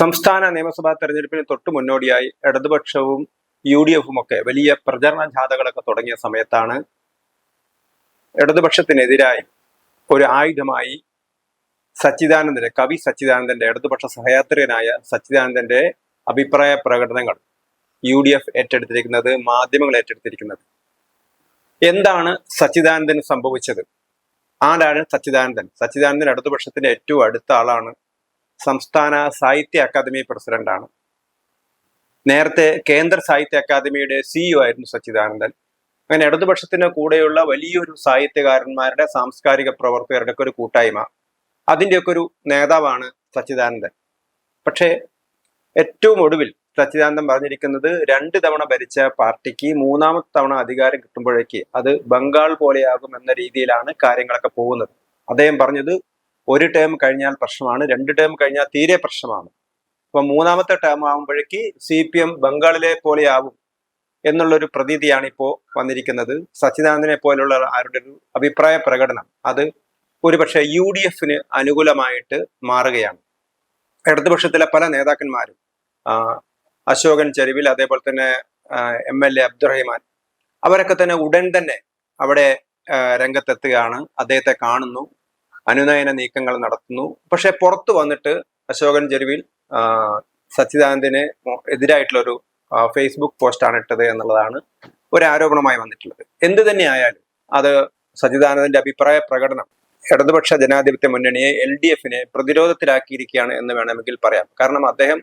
സംസ്ഥാന നിയമസഭാ തെരഞ്ഞെടുപ്പിന് തൊട്ടു മുന്നോടിയായി ഇടതുപക്ഷവും യു ഡി എഫും ഒക്കെ വലിയ പ്രചരണ ജാഥകളൊക്കെ തുടങ്ങിയ സമയത്താണ് ഇടതുപക്ഷത്തിനെതിരായി ഒരു ആയുധമായി സച്ചിദാനന്ദന്റെ കവി സച്ചിദാനന്ദന്റെ ഇടതുപക്ഷ സഹയാത്രികനായ സച്ചിദാനന്ദന്റെ അഭിപ്രായ പ്രകടനങ്ങൾ യു ഡി എഫ് ഏറ്റെടുത്തിരിക്കുന്നത് മാധ്യമങ്ങൾ ഏറ്റെടുത്തിരിക്കുന്നത്. എന്താണ് സച്ചിദാനന്ദന് സംഭവിച്ചത്? ആരാണ് സച്ചിദാനന്ദൻ? സച്ചിദാനന്ദൻ ഇടതുപക്ഷത്തിന്റെ ഏറ്റവും അടുത്ത ആളാണ്. സംസ്ഥാന സാഹിത്യ അക്കാദമി പ്രസിഡന്റാണ്. നേരത്തെ കേന്ദ്ര സാഹിത്യ അക്കാദമിയുടെ സിഇഒ ആയിരുന്നു സച്ചിദാനന്ദൻ. അങ്ങനെ ഇടതുപക്ഷത്തിന് കൂടെയുള്ള വലിയൊരു സാഹിത്യകാരന്മാരുടെ സാംസ്കാരിക പ്രവർത്തകരുടെ ഒക്കെ ഒരു കൂട്ടായ്മ. അതിന്റെയൊക്കെ ഒരു നേതാവാണ് സച്ചിദാനന്ദൻ. പക്ഷേ ഏറ്റവും ഒടുവിൽ സച്ചിദാനന്ദൻ പറഞ്ഞിരിക്കുന്നത് രണ്ട് തവണ ഭരിച്ച പാർട്ടിക്ക് മൂന്നാമത്തെ തവണ അധികാരം കിട്ടുമ്പോഴേക്ക് അത് ബംഗാൾ പോലെയാകും എന്ന രീതിയിലാണ് കാര്യങ്ങളൊക്കെ പോകുന്നത്. അദ്ദേഹം പറഞ്ഞത് ഒരു ടേം കഴിഞ്ഞാൽ പ്രശ്നമാണ് രണ്ട് ടേം കഴിഞ്ഞാൽ തീരെ പ്രശ്നമാണ്. അപ്പൊ മൂന്നാമത്തെ ടേം ആകുമ്പോഴേക്ക് സി പി എം ബംഗാളിലെ പോലെയാവും എന്നുള്ളൊരു പ്രതീതിയാണ് ഇപ്പോൾ വന്നിരിക്കുന്നത്. സച്ചിദാനന്ദനെ പോലുള്ള ആരുടെ ഒരു അഭിപ്രായ പ്രകടനം അത് ഒരുപക്ഷെ യു ഡി എഫിന് അനുകൂലമായിട്ട് മാറുകയാണ്. ഇടതുപക്ഷത്തിലെ പല നേതാക്കന്മാരും അശോകൻ ചെരുവിൽ അതേപോലെ തന്നെ എം എൽ എ അബ്ദുറഹിമാൻ അവരൊക്കെ തന്നെ ഉടൻ തന്നെ അവിടെ രംഗത്തെത്തുകയാണ്. അദ്ദേഹത്തെ കാണുന്നു. അനുനയന നീക്കങ്ങൾ നടത്തുന്നു. പക്ഷെ പുറത്തു വന്നിട്ട് അശോകൻ സച്ചിദാനന്ദന് എതിരായിട്ടുള്ള ഒരു ഫേസ്ബുക്ക് പോസ്റ്റാണ് ഇട്ടത് എന്നുള്ളതാണ് ഒരു ആരോപണമായി വന്നിട്ടുള്ളത്. എന്ത് തന്നെയായാലും അത് സച്ചിദാനന്ദന്റെ അഭിപ്രായ പ്രകടനം ഇടതുപക്ഷ ജനാധിപത്യ മുന്നണിയെ എൽ ഡി എഫിനെ പ്രതിരോധത്തിലാക്കിയിരിക്കുകയാണ് എന്ന് വേണമെങ്കിൽ പറയാം. കാരണം അദ്ദേഹം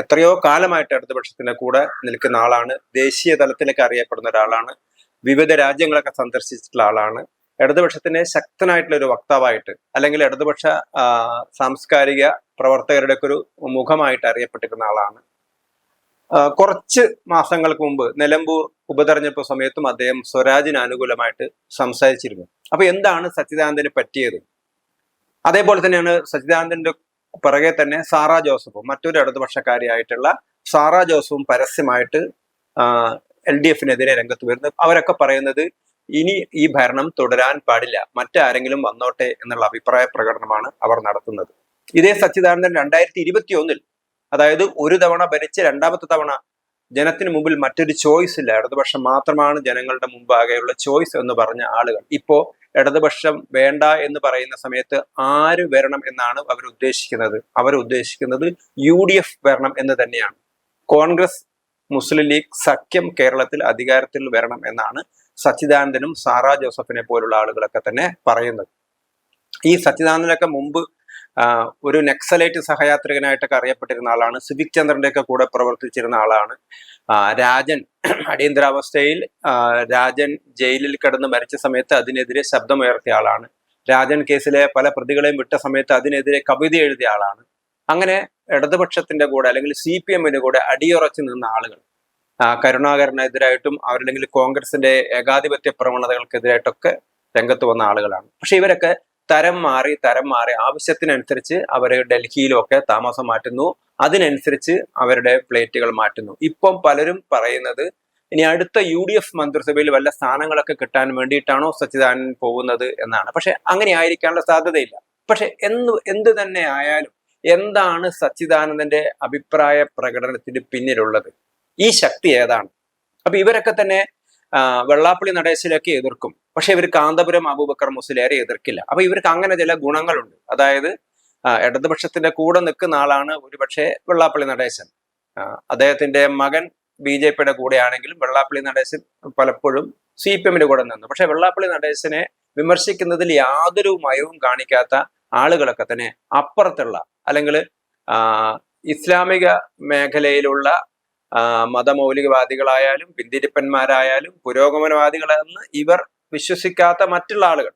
എത്രയോ കാലമായിട്ട് ഇടതുപക്ഷത്തിന്റെ കൂടെ നിൽക്കുന്ന ആളാണ് ദേശീയ തലത്തിലൊക്കെ അറിയപ്പെടുന്ന ഒരാളാണ് വിവിധ രാജ്യങ്ങളൊക്കെ സന്ദർശിച്ചിട്ടുള്ള ആളാണ്. ഇടതുപക്ഷത്തിന്റെ ശക്തനായിട്ടുള്ള ഒരു വക്താവായിട്ട് അല്ലെങ്കിൽ ഇടതുപക്ഷ സാംസ്കാരിക പ്രവർത്തകരുടെ ഒക്കെ ഒരു മുഖമായിട്ട് അറിയപ്പെട്ടിരുന്ന ആളാണ്. കുറച്ച് മാസങ്ങൾക്ക് മുമ്പ് നിലമ്പൂർ ഉപതെരഞ്ഞെടുപ്പ് സമയത്തും അദ്ദേഹം സ്വരാജിന് അനുകൂലമായിട്ട് സംസാരിച്ചിരുന്നു. അപ്പൊ എന്താണ് സച്ചിദാനന്ദന് പറ്റിയത്? അതേപോലെ തന്നെയാണ് സച്ചിദാനന്ദന്റെ പിറകെ തന്നെ സാറാ ജോസഫും മറ്റൊരു ഇടതുപക്ഷക്കാരിയായിട്ടുള്ള സാറാ ജോസഫും പരസ്യമായിട്ട് എൽ ഡി എഫിനെതിരെ രംഗത്ത് വരുന്നു. അവരൊക്കെ പറയുന്നത് ഇനി ഈ ഭരണം തുടരാൻ പാടില്ല. മറ്റാരെങ്കിലും വന്നോട്ടെ എന്നുള്ള അഭിപ്രായ പ്രകടനമാണ് അവർ നടത്തുന്നത്. ഇതേ സച്ചിദാനന്ദൻ രണ്ടായിരത്തി ഇരുപത്തി ഒന്നിൽ അതായത് ഒരു തവണ ഭരിച്ച് രണ്ടാമത്തെ തവണ ജനത്തിന് മുമ്പിൽ മറ്റൊരു ചോയ്സ് ഇല്ല. ഇടതുപക്ഷം മാത്രമാണ് ജനങ്ങളുടെ മുമ്പാകെയുള്ള ചോയ്സ് എന്ന് പറഞ്ഞ ആളുകൾ. ഇപ്പോ ഇടതുപക്ഷം വേണ്ട എന്ന് പറയുന്ന സമയത്ത് ആര് വരണം എന്നാണ് അവർ ഉദ്ദേശിക്കുന്നത്? അവർ ഉദ്ദേശിക്കുന്നത് യു ഡി എഫ് വരണം എന്ന് തന്നെയാണ്. കോൺഗ്രസ് മുസ്ലിം ലീഗ് സഖ്യം കേരളത്തിൽ അധികാരത്തിൽ വരണം എന്നാണ് സച്ചിദാനന്ദനും സാറാ ജോസഫിനെ പോലുള്ള ആളുകളൊക്കെ തന്നെ പറയുന്നത്. ഈ സച്ചിദാനന്ദനൊക്കെ മുമ്പ് ഒരു നക്സലൈറ്റ് സഹയാത്രികനായിട്ടൊക്കെ അറിയപ്പെട്ടിരുന്ന ആളാണ്. സിവിക് ചന്ദ്രന്റെ ഒക്കെ കൂടെ പ്രവർത്തിച്ചിരുന്ന ആളാണ്. രാജൻ അടിയന്തരാവസ്ഥയിൽ രാജൻ ജയിലിൽ കിടന്ന് മരിച്ച സമയത്ത് അതിനെതിരെ ശബ്ദമുയർത്തിയ ആളാണ്. രാജൻ കേസിലെ പല പ്രതികളെയും വിട്ട സമയത്ത് അതിനെതിരെ കവിത എഴുതിയ ആളാണ്. അങ്ങനെ ഇടതുപക്ഷത്തിന്റെ കൂടെ അല്ലെങ്കിൽ സി പി എമ്മിന്റെ കൂടെ അടിയുറച്ചു നിന്ന ആളുകൾ. കരുണാകരനെതിരായിട്ടും അവരല്ലെങ്കിൽ കോൺഗ്രസിന്റെ ഏകാധിപത്യ പ്രവണതകൾക്കെതിരായിട്ടൊക്കെ രംഗത്ത് വന്ന ആളുകളാണ്. പക്ഷെ ഇവരൊക്കെ തരം മാറി തരം മാറി ആവശ്യത്തിനനുസരിച്ച് അവർ ഡൽഹിയിലൊക്കെ താമസം മാറ്റുന്നു. അതിനനുസരിച്ച് അവരുടെ പ്ലേറ്റുകൾ മാറ്റുന്നു. ഇപ്പം പലരും പറയുന്നത് ഇനി അടുത്ത യു ഡി എഫ് മന്ത്രിസഭയിൽ വല്ല സ്ഥാനങ്ങളൊക്കെ കിട്ടാൻ വേണ്ടിയിട്ടാണോ സച്ചിദാനൻ പോകുന്നത്? എന്നാണ്. പക്ഷെ അങ്ങനെ ആയിരിക്കാനുള്ള സാധ്യതയില്ല. പക്ഷെ എന്ത് എന്ത് തന്നെ ആയാലും എന്താണ് സച്ചിദാനന്ദന്റെ അഭിപ്രായ പ്രകടനത്തിന് പിന്നിലുള്ളത്? ഈ ശക്തി ഏതാണ്? അപ്പൊ ഇവരൊക്കെ തന്നെ വെള്ളാപ്പള്ളി നടേശിലൊക്കെ എതിർക്കും. പക്ഷെ ഇവർ കാന്തപുരം അബൂബക്കർ മുസ്ലിയാരെ എതിർക്കില്ല. അപ്പൊ ഇവർക്ക് അങ്ങനെ ചില ഗുണങ്ങളുണ്ട്. അതായത് ഇടതുപക്ഷത്തിന്റെ കൂടെ നിൽക്കുന്ന ആളാണ് ഒരുപക്ഷെ വെള്ളാപ്പള്ളി നടേശൻ. അദ്ദേഹത്തിന്റെ മകൻ ബി ജെ പിയുടെ കൂടെയാണെങ്കിലും വെള്ളാപ്പള്ളി നടേശൻ പലപ്പോഴും സി പി എമ്മിന്റെ കൂടെ നിന്നു. പക്ഷെ വെള്ളാപ്പള്ളി നടേശനെ വിമർശിക്കുന്നതിൽ യാതൊരു മയവും കാണിക്കാത്ത ആളുകളൊക്കെ തന്നെ അപ്പുറത്തുള്ള അല്ലെങ്കിൽ ഇസ്ലാമിക മേഖലയിലുള്ള മതമൗലികവാദികളായാലും പിന്തിരിപ്പന്മാരായാലും പുരോഗമനവാദികളെന്ന് ഇവർ വിശ്വസിക്കാത്ത മറ്റുള്ള ആളുകൾ.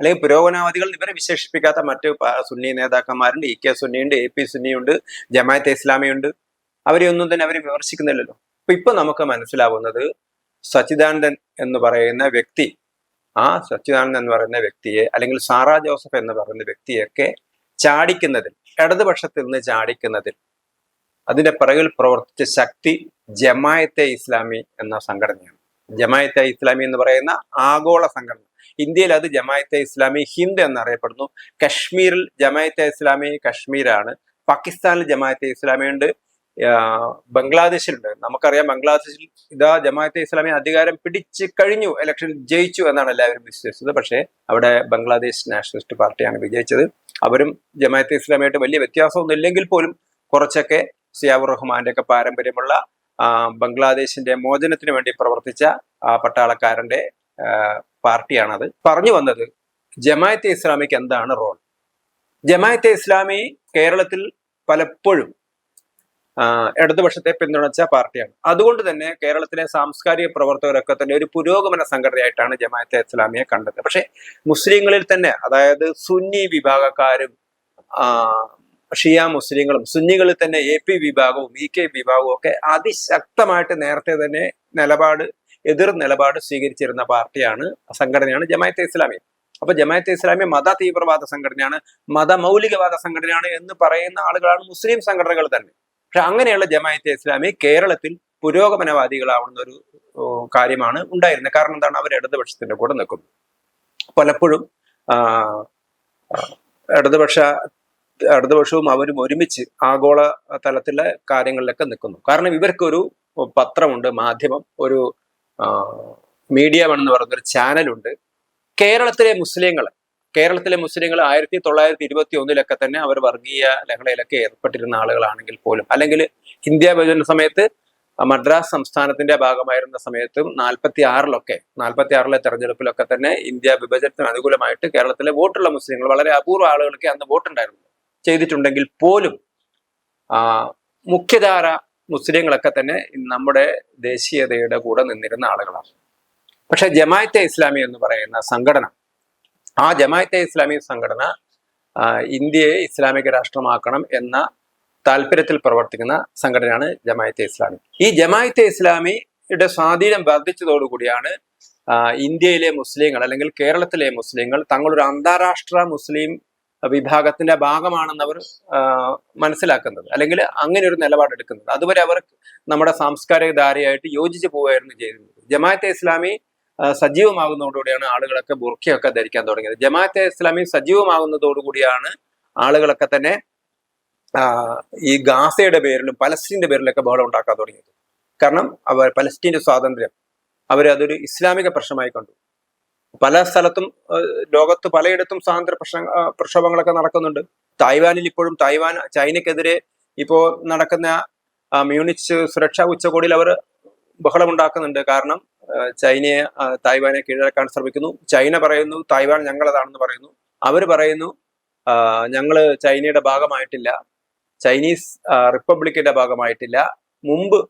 അല്ലെങ്കിൽ പുരോഗമനവാദികൾ ഇവരെ വിശേഷിപ്പിക്കാത്ത മറ്റ് സുന്നി നേതാക്കന്മാരുണ്ട്. ഇ കെ സുന്നിയുണ്ട് എ പി സുന്നിയുണ്ട് ജമാഅത്തെ ഇസ്ലാമിയുണ്ട്. അവരെ ഒന്നും തന്നെ അവർ വിമർശിക്കുന്നില്ലല്ലോ. അപ്പൊ ഇപ്പൊ നമുക്ക് മനസ്സിലാവുന്നത് സച്ചിദാനന്ദൻ എന്ന് പറയുന്ന വ്യക്തി ആ സച്ചിദാനന്ദൻ എന്ന് പറയുന്ന വ്യക്തിയെ അല്ലെങ്കിൽ സാറാ ജോസഫ് എന്ന് പറയുന്ന വ്യക്തിയൊക്കെ ചാടിക്കുന്നതിൽ ഇടതുപക്ഷത്തിൽ നിന്ന് ചാടിക്കുന്നതിൽ അതിന്റെ പിറകിൽ പ്രവർത്തിച്ച ശക്തി ജമായത്തെ ഇസ്ലാമി എന്ന സംഘടനയാണ്. ജമായത്തെ ഇസ്ലാമി എന്ന് പറയുന്ന ആഗോള സംഘടന. ഇന്ത്യയിൽ അത് ജമായത്തെ ഇസ്ലാമി ഹിന്ദ് എന്നറിയപ്പെടുന്നു. കശ്മീരിൽ ജമായത്തെ ഇസ്ലാമി കശ്മീരാണ്. പാകിസ്ഥാനിൽ ജമാഅത്തെ ഇസ്ലാമി ഉണ്ട്. ബംഗ്ലാദേശിലുണ്ട്. നമുക്കറിയാം ബംഗ്ലാദേശിൽ ഇതാ ജമാഅത്തെ ഇസ്ലാമി അധികാരം പിടിച്ചു കഴിഞ്ഞു ഇലക്ഷൻ ജയിച്ചു എന്നാണ് എല്ലാവരും വിശ്വസിച്ചത്. പക്ഷേ അവിടെ ബംഗ്ലാദേശ് നാഷണലിസ്റ്റ് പാർട്ടിയാണ് വിജയിച്ചത്. അവരും ജമാഅത്തെ ഇസ്ലാമിയായിട്ട് വലിയ വ്യത്യാസമൊന്നും ഇല്ലെങ്കിൽ പോലും കുറച്ചൊക്കെ സിയാബുർ റഹ്മാന്റെ ഒക്കെ പാരമ്പര്യമുള്ള ബംഗ്ലാദേശിന്റെ മോചനത്തിന് വേണ്ടി പ്രവർത്തിച്ച പട്ടാളക്കാരന്റെ പാർട്ടിയാണത്. പറഞ്ഞു വന്നത് ജമായത്തെ ഇസ്ലാമിക്ക് എന്താണ് റോൾ? ജമായത്തെ ഇസ്ലാമി കേരളത്തിൽ പലപ്പോഴും ഇടതുപക്ഷത്തെ പിന്തുണച്ച പാർട്ടിയാണ്. അതുകൊണ്ട് തന്നെ കേരളത്തിലെ സാംസ്കാരിക പ്രവർത്തകരൊക്കെ തന്നെ ഒരു പുരോഗമന സംഘടനയായിട്ടാണ് ജമാഅത്തെ ഇസ്ലാമിയെ കണ്ടത്. പക്ഷെ മുസ്ലിങ്ങളിൽ തന്നെ അതായത് സുന്നി വിഭാഗക്കാരും ഷിയ മുസ്ലിങ്ങളും സുന്നികളിൽ തന്നെ എ പി വിഭാഗവും ഇ കെ വിഭാഗവും ഒക്കെ അതിശക്തമായിട്ട് നേരത്തെ തന്നെ നിലപാട് എതിർ നിലപാട് സ്വീകരിച്ചിരുന്ന പാർട്ടിയാണ് സംഘടനയാണ് ജമാഅത്തെ ഇസ്ലാമി. അപ്പൊ ജമാഅത്തെ ഇസ്ലാമി മത തീവ്രവാദ സംഘടനയാണ് മത മൗലികവാദ സംഘടനയാണ് എന്ന് പറയുന്ന ആളുകളാണ് മുസ്ലിം സംഘടനകൾ തന്നെ. പക്ഷെ അങ്ങനെയുള്ള ജമാഅത്തെ ഇസ്ലാമി കേരളത്തിൽ പുരോഗമനവാദികളാവുന്ന ഒരു കാര്യമാണ് ഉണ്ടായിരുന്നത്. കാരണം എന്താണ്? അവർ ഇടതുപക്ഷത്തിന്റെ കൂടെ നിൽക്കുന്നത് പലപ്പോഴും ആ, ആ, വർഷവും അവരും ഒരുമിച്ച് ആഗോള തലത്തിലെ കാര്യങ്ങളിലൊക്കെ നിൽക്കുന്നു. കാരണം ഇവർക്കൊരു പത്രമുണ്ട് മാധ്യമം ഒരു മീഡിയ വൺ എന്ന് ഒരു ചാനലുണ്ട്. കേരളത്തിലെ മുസ്ലിങ്ങൾ കേരളത്തിലെ മുസ്ലിങ്ങൾ ആയിരത്തി തൊള്ളായിരത്തി ഇരുപത്തി ഒന്നിലൊക്കെ തന്നെ അവർ വർഗീയ ലഹളയിലൊക്കെ ഏർപ്പെട്ടിരുന്ന ആളുകളാണെങ്കിൽ പോലും അല്ലെങ്കിൽ ഇന്ത്യ വിഭജന സമയത്ത് മദ്രാസ് സംസ്ഥാനത്തിന്റെ ഭാഗമായിരുന്ന സമയത്തും നാൽപ്പത്തി ആറിലൊക്കെ നാൽപ്പത്തി ആറിലെ തെരഞ്ഞെടുപ്പിലൊക്കെ തന്നെ ഇന്ത്യ വിഭജനത്തിന് അനുകൂലമായിട്ട് കേരളത്തിലെ വോട്ടുള്ള മുസ്ലിങ്ങൾ വളരെ അപൂർവ ആളുകൾക്ക് അന്ന് വോട്ടുണ്ടായിരുന്നു. ചെയ്തിട്ടുണ്ടെങ്കിൽ പോലും മുഖ്യധാര മുസ്ലിങ്ങളൊക്കെ തന്നെ നമ്മുടെ ദേശീയതയുടെ കൂടെ നിന്നിരുന്ന ആളുകളാണ്. പക്ഷെ ജമായത്തെ ഇസ്ലാമി എന്ന് പറയുന്ന സംഘടന ആ ജമായത്തെ ഇസ്ലാമി സംഘടന ഇന്ത്യയെ ഇസ്ലാമിക രാഷ്ട്രമാക്കണം എന്ന താല്പര്യത്തിൽ പ്രവർത്തിക്കുന്ന സംഘടനയാണ് ജമായത്തെ ഇസ്ലാമി. ഈ ജമായത്തെ ഇസ്ലാമിയുടെ സ്വാധീനം വർദ്ധിച്ചതോടുകൂടിയാണ് ഇന്ത്യയിലെ മുസ്ലിങ്ങൾ അല്ലെങ്കിൽ കേരളത്തിലെ മുസ്ലിങ്ങൾ തങ്ങളൊരു അന്താരാഷ്ട്ര മുസ്ലിം വിഭാഗത്തിന്റെ ഭാഗമാണെന്ന് അവർ മനസ്സിലാക്കുന്നത്. അല്ലെങ്കിൽ അങ്ങനെ ഒരു നിലപാടെടുക്കുന്നത് അതുവരെ അവർ നമ്മുടെ സാംസ്കാരിക ധാരയായിട്ട് യോജിച്ചു പോവുകയായിരുന്നു ചെയ്തിരുന്നത്. ജമാഅത്തെ ഇസ്ലാമി സജീവമാകുന്നതോടുകൂടിയാണ് ആളുകളൊക്കെ ബുർഖയൊക്കെ ധരിക്കാൻ തുടങ്ങിയത്. ജമാഅത്തെ ഇസ്ലാമി സജീവമാകുന്നതോടുകൂടിയാണ് ആളുകളൊക്കെ തന്നെ ഈ ഗാസയുടെ പേരിലും പലസ്തീന്റെ പേരിലൊക്കെ ബഹളം ഉണ്ടാക്കാൻ തുടങ്ങിയത്. കാരണം അവർ പലസ്തീന്റെ സ്വാതന്ത്ര്യം അവർ അതൊരു ഇസ്ലാമിക പ്രശ്നമായി കണ്ടു. പല സ്ഥലത്തും ലോകത്ത് പലയിടത്തും സ്വാതന്ത്ര്യ പ്രശ്ന പ്രക്ഷോഭങ്ങളൊക്കെ നടക്കുന്നുണ്ട്. തായ്വാനിൽ ഇപ്പോഴും തായ്വാൻ ചൈനക്കെതിരെ ഇപ്പോ നടക്കുന്ന മ്യൂണിച്ച് സുരക്ഷാ ഉച്ചകോടിയിൽ അവർ ബഹളമുണ്ടാക്കുന്നുണ്ട്. കാരണം ചൈനയെ തായ്വാനെ കീഴടക്കാൻ ശ്രമിക്കുന്നു. ചൈന പറയുന്നു തായ്വാൻ ഞങ്ങളതാണെന്ന് പറയുന്നു. അവർ പറയുന്നു ഞങ്ങൾ ചൈനയുടെ ഭാഗമായിട്ടില്ല. ചൈനീസ് റിപ്പബ്ലിക്കിന്റെ ഭാഗമായിട്ടില്ല. മുമ്പ്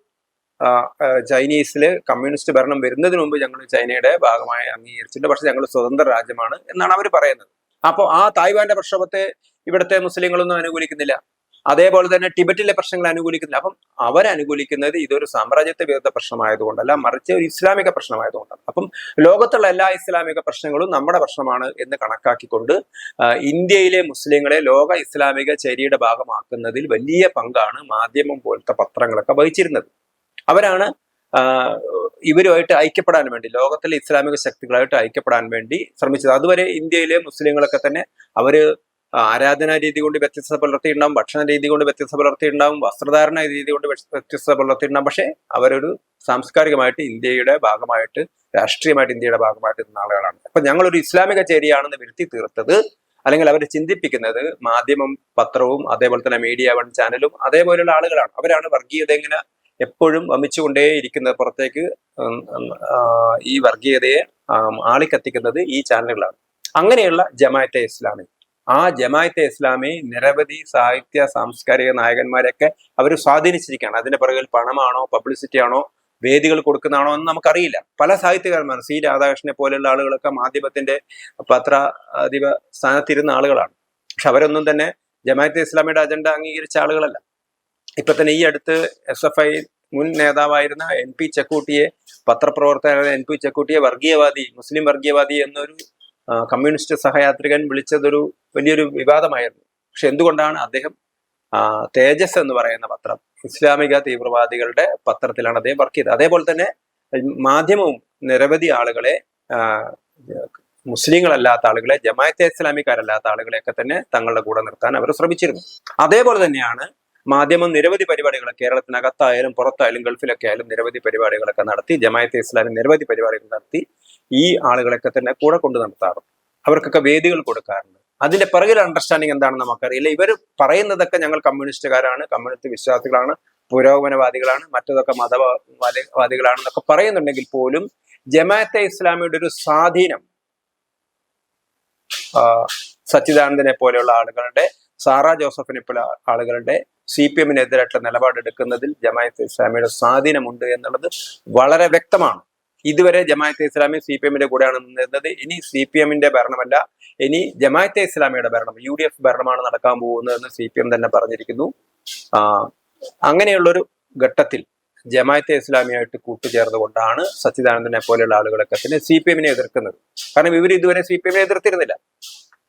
ചൈനീസിൽ കമ്മ്യൂണിസ്റ്റ് ഭരണം വരുന്നതിന് മുമ്പ് ഞങ്ങൾ ചൈനയുടെ ഭാഗമായി അംഗീകരിച്ചിട്ടുണ്ട്. പക്ഷെ ഞങ്ങൾ സ്വതന്ത്ര രാജ്യമാണ് എന്നാണ് അവർ പറയുന്നത്. അപ്പോൾ ആ തായ്വാന്റെ പ്രക്ഷോഭത്തെ ഇവിടുത്തെ മുസ്ലിങ്ങളൊന്നും അനുകൂലിക്കുന്നില്ല. അതേപോലെ തന്നെ ടിബറ്റിലെ പ്രശ്നങ്ങൾ അനുകൂലിക്കുന്നില്ല. അപ്പം അവരനുകൂലിക്കുന്നത് ഇതൊരു സാമ്രാജ്യത്വ വിരുദ്ധ പ്രശ്നമായതുകൊണ്ടല്ല മറിച്ച് ഒരു ഇസ്ലാമിക പ്രശ്നമായതുകൊണ്ടാണ്. അപ്പം ലോകത്തുള്ള എല്ലാ ഇസ്ലാമിക പ്രശ്നങ്ങളും നമ്മുടെ പ്രശ്നമാണ് എന്ന് കണക്കാക്കിക്കൊണ്ട് ഇന്ത്യയിലെ മുസ്ലിങ്ങളെ ലോക ഇസ്ലാമിക ചരിയുടെ ഭാഗമാക്കുന്നതിൽ വലിയ പങ്കാണ് മാധ്യമം പോലത്തെ പത്രങ്ങളൊക്കെ വഹിച്ചിരുന്നത്. അവരാണ് ഇവരുമായിട്ട് ഐക്യപ്പെടാൻ വേണ്ടി ലോകത്തിലെ ഇസ്ലാമിക ശക്തികളായിട്ട് ഐക്യപ്പെടാൻ വേണ്ടി ശ്രമിച്ചത്. അതുവരെ ഇന്ത്യയിലെ മുസ്ലിങ്ങളൊക്കെ തന്നെ അവർ ആരാധനാ രീതി കൊണ്ട് വ്യത്യസ്തത പുലർത്തിയിട്ടുണ്ടാവും ഭക്ഷണ രീതി കൊണ്ട് വ്യത്യസ്തത പുലർത്തിയിട്ടുണ്ടാവും വസ്ത്രധാരണ രീതി കൊണ്ട് വ്യത്യ- വ്യത്യസ്തത പുലർത്തിയിട്ടുണ്ടാവും. പക്ഷേ അവരൊരു സാംസ്കാരികമായിട്ട് ഇന്ത്യയുടെ ഭാഗമായിട്ട് രാഷ്ട്രീയമായിട്ട് ഇന്ത്യയുടെ ഭാഗമായിട്ട് നിന്ന ആളുകളാണ്. അപ്പൊ ഞങ്ങളൊരു ഇസ്ലാമിക ചേരിയാണെന്ന് വരുത്തി തീർത്തത് അല്ലെങ്കിൽ അവർ ചിന്തിപ്പിക്കുന്നത് മാധ്യമം പത്രവും അതേപോലെ തന്നെ മീഡിയ വൺ ചാനലും അതേപോലെയുള്ള ആളുകളാണ്. അവരാണ് വർഗീയത ഇങ്ങനെ എപ്പോഴും വമിച്ചുകൊണ്ടേയിരിക്കുന്ന പുറത്തേക്ക് ഈ വർഗീയതയെ ആളിക്കത്തിക്കുന്നത് ഈ ചാനലുകളാണ്. അങ്ങനെയുള്ള ജമാഅത്തെ ഇസ്ലാമി. ആ ജമാഅത്തെ ഇസ്ലാമി നിരവധി സാഹിത്യ സാംസ്കാരിക നായകന്മാരെയൊക്കെ അവർ സ്വാധീനിച്ചിരിക്കുകയാണ്. അതിന്റെ പുറകിൽ പണമാണോ പബ്ലിസിറ്റി ആണോ വേദികൾ കൊടുക്കുന്നതാണോ എന്ന് നമുക്കറിയില്ല. പല സാഹിത്യകാരന്മാരും സി. രാധാകൃഷ്ണനെ പോലെയുള്ള ആളുകളൊക്കെ മാധ്യമത്തിന്റെ പത്രാധിപ സ്ഥാനത്തിരുന്ന ആളുകളാണ്. പക്ഷെ അവരൊന്നും തന്നെ ജമാഅത്തെ ഇസ്ലാമിയുടെ അജണ്ട അംഗീകരിച്ച ആളുകളല്ല. ഇപ്പൊ തന്നെ ഈ അടുത്ത് എസ് എഫ് ഐ മുൻ നേതാവായിരുന്ന എൻ പി ചെക്കൂട്ടിയെ പത്രപ്രവർത്തകരായ എൻ പി ചെക്കൂട്ടിയെ വർഗീയവാദി മുസ്ലിം വർഗീയവാദി എന്നൊരു കമ്മ്യൂണിസ്റ്റ് സഹയാത്രികൻ വിളിച്ചതൊരു വലിയൊരു വിവാദമായിരുന്നു. പക്ഷെ എന്തുകൊണ്ടാണ് അദ്ദേഹം തേജസ് എന്ന് പറയുന്ന പത്രം ഇസ്ലാമിക തീവ്രവാദികളുടെ പത്രത്തിലാണ് അദ്ദേഹം വർക്ക് ചെയ്തത്. അതേപോലെ തന്നെ മാധ്യമവും നിരവധി ആളുകളെ മുസ്ലിങ്ങളല്ലാത്ത ആളുകളെ ജമായത്തെ ഇസ്ലാമിക്കാരല്ലാത്ത ആളുകളെയൊക്കെ തന്നെ തങ്ങളുടെ കൂടെ നിർത്താൻ അവർ ശ്രമിച്ചിരുന്നു. അതേപോലെ തന്നെയാണ് മാധ്യമം നിരവധി പരിപാടികൾ കേരളത്തിനകത്തായാലും പുറത്തായാലും ഗൾഫിലൊക്കെ ആയാലും നിരവധി പരിപാടികളൊക്കെ നടത്തി ജമാഅത്തെ ഇസ്ലാമി നിരവധി പരിപാടികൾ നടത്തി ഈ ആളുകളൊക്കെ തന്നെ കൂടെ കൊണ്ടു നടത്താറുണ്ട്. അവർക്കൊക്കെ വേദികൾ കൊടുക്കാറുണ്ട്. അതിന്റെ പിറകിൽ അണ്ടർസ്റ്റാൻഡിങ് എന്താണെന്ന് നമുക്കറിയില്ല. ഇവർ പറയുന്നതൊക്കെ ഞങ്ങൾ കമ്മ്യൂണിസ്റ്റുകാരാണ് കമ്മ്യൂണിസ്റ്റ് വിശ്വാസികളാണ് പുരോഗമനവാദികളാണ് മറ്റതൊക്കെ മതവാദികളാണെന്നൊക്കെ പറയുന്നുണ്ടെങ്കിൽ പോലും ജമാഅത്തെ ഇസ്ലാമിയുടെ ഒരു സ്വാധീനം സച്ചിദാനന്ദനെ പോലെയുള്ള ആളുകളുടെ സാറ ജോസഫിനെ പോലെ ആളുകളുടെ സി പി എമ്മിനെതിരായിട്ടുള്ള നിലപാടെടുക്കുന്നതിൽ ജമായത്ത് ഇസ്ലാമിയുടെ സ്വാധീനമുണ്ട് എന്നുള്ളത് വളരെ വ്യക്തമാണ്. ഇതുവരെ ജമായത്തെ ഇസ്ലാമി സി പി എമ്മിന്റെ കൂടെയാണ് നിന്നിരുന്നത്. ഇനി സി പി എമ്മിന്റെ ഭരണമല്ല. ഇനി ജമായത്തെ ഇസ്ലാമിയുടെ ഭരണം യു ഡി എഫ് ഭരണമാണ് നടക്കാൻ പോകുന്നതെന്ന് സി പി എം തന്നെ പറഞ്ഞിരിക്കുന്നു. അങ്ങനെയുള്ളൊരു ഘട്ടത്തിൽ ജമായത്തെ ഇസ്ലാമിയായിട്ട് കൂട്ടുചേർന്നുകൊണ്ടാണ് സച്ചിദാനന്ദനെ പോലെയുള്ള ആളുകളൊക്കെ തന്നെ സി പി എമ്മിനെ എതിർക്കുന്നത്. കാരണം ഇവർ ഇതുവരെ സി പി എമ്മിനെ എതിർത്തിരുന്നില്ല.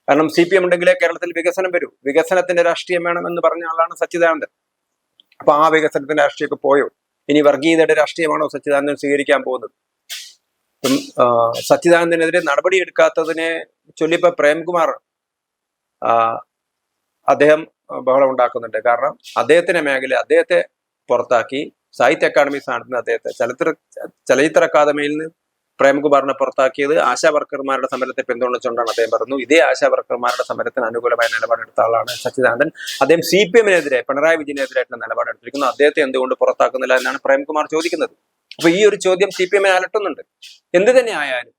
കാരണം സി പി എം ഉണ്ടെങ്കിലേ കേരളത്തിൽ വികസനം വരൂ. വികസനത്തിന്റെ രാഷ്ട്രീയം വേണമെന്ന് പറഞ്ഞ ആളാണ് സച്ചിദാനന്ദൻ. അപ്പൊ ആ വികസനത്തിന്റെ രാഷ്ട്രീയമൊക്കെ പോയോ? ഇനി വർഗീയതയുടെ രാഷ്ട്രീയമാണോ സച്ചിദാനന്ദൻ സ്വീകരിക്കാൻ പോകുന്നത്? സച്ചിദാനന്ദനെതിരെ നടപടി എടുക്കാത്തതിനെ ചൊല്ലിപ്പോ പ്രേംകുമാർ അദ്ദേഹം ബഹളം ഉണ്ടാക്കുന്നുണ്ട്. കാരണം അദ്ദേഹത്തിന്റെ മേഖല അദ്ദേഹത്തെ പുറത്താക്കി. സാഹിത്യ അക്കാദമി സ്ഥാനത്ത് അദ്ദേഹത്തെ ചലച്ചിത്ര ചലച്ചിത്ര അക്കാദമിയിൽ നിന്ന് പ്രേംകുമാറിനെ പുറത്താക്കിയത് ആശാ വർക്കർമാരുടെ സമരത്തെ പിന്തുണച്ചുകൊണ്ടാണ് അദ്ദേഹം പറഞ്ഞു ഇതേ ആശാ വർക്കർമാരുടെ സമരത്തിന് അനുകൂലമായ നിലപാടെടുത്ത ആളാണ് സച്ചിദാനന്ദൻ. അദ്ദേഹം സി പി എമ്മിനെതിരെ പിണറായി വിജയനെതിരായിട്ടുള്ള നിലപാടെടുത്തിരിക്കുന്നു അദ്ദേഹത്തെ എന്തുകൊണ്ട് പുറത്താക്കുന്നില്ല എന്നാണ് പ്രേംകുമാർ ചോദിക്കുന്നത്. അപ്പൊ ഈ ഒരു ചോദ്യം സി പി എമ്മിനെ അലട്ടുന്നുണ്ട്. എന്ത് തന്നെ ആയാലും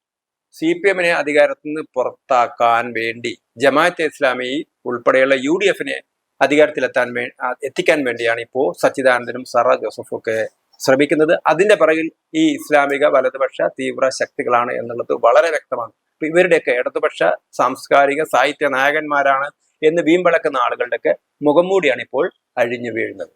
സി പി എമ്മിനെ അധികാരത്തിൽ നിന്ന് പുറത്താക്കാൻ വേണ്ടി ജമാഅത്തെ ഇസ്ലാമി ഉൾപ്പെടെയുള്ള യു ഡി എഫിനെ അധികാരത്തിലെത്താൻ വേ എത്തിക്കാൻ വേണ്ടിയാണ് ഇപ്പോൾ സച്ചിദാനന്ദനും സറ ജോസഫും ഒക്കെ ശ്രമിക്കുന്നത്. അതിന്റെ പിറകിൽ ഈ ഇസ്ലാമിക വലതുപക്ഷ തീവ്ര ശക്തികളാണ് എന്നുള്ളത് വളരെ വ്യക്തമാണ്. അപ്പൊ ഇവരുടെയൊക്കെ ഇടതുപക്ഷ സാംസ്കാരിക സാഹിത്യ നായകന്മാരാണ് എന്ന് വീമ്പിളക്കുന്ന ആളുകളുടെയൊക്കെ മുഖംമൂടിയാണ് ഇപ്പോൾ അഴിഞ്ഞു വീഴുന്നത്.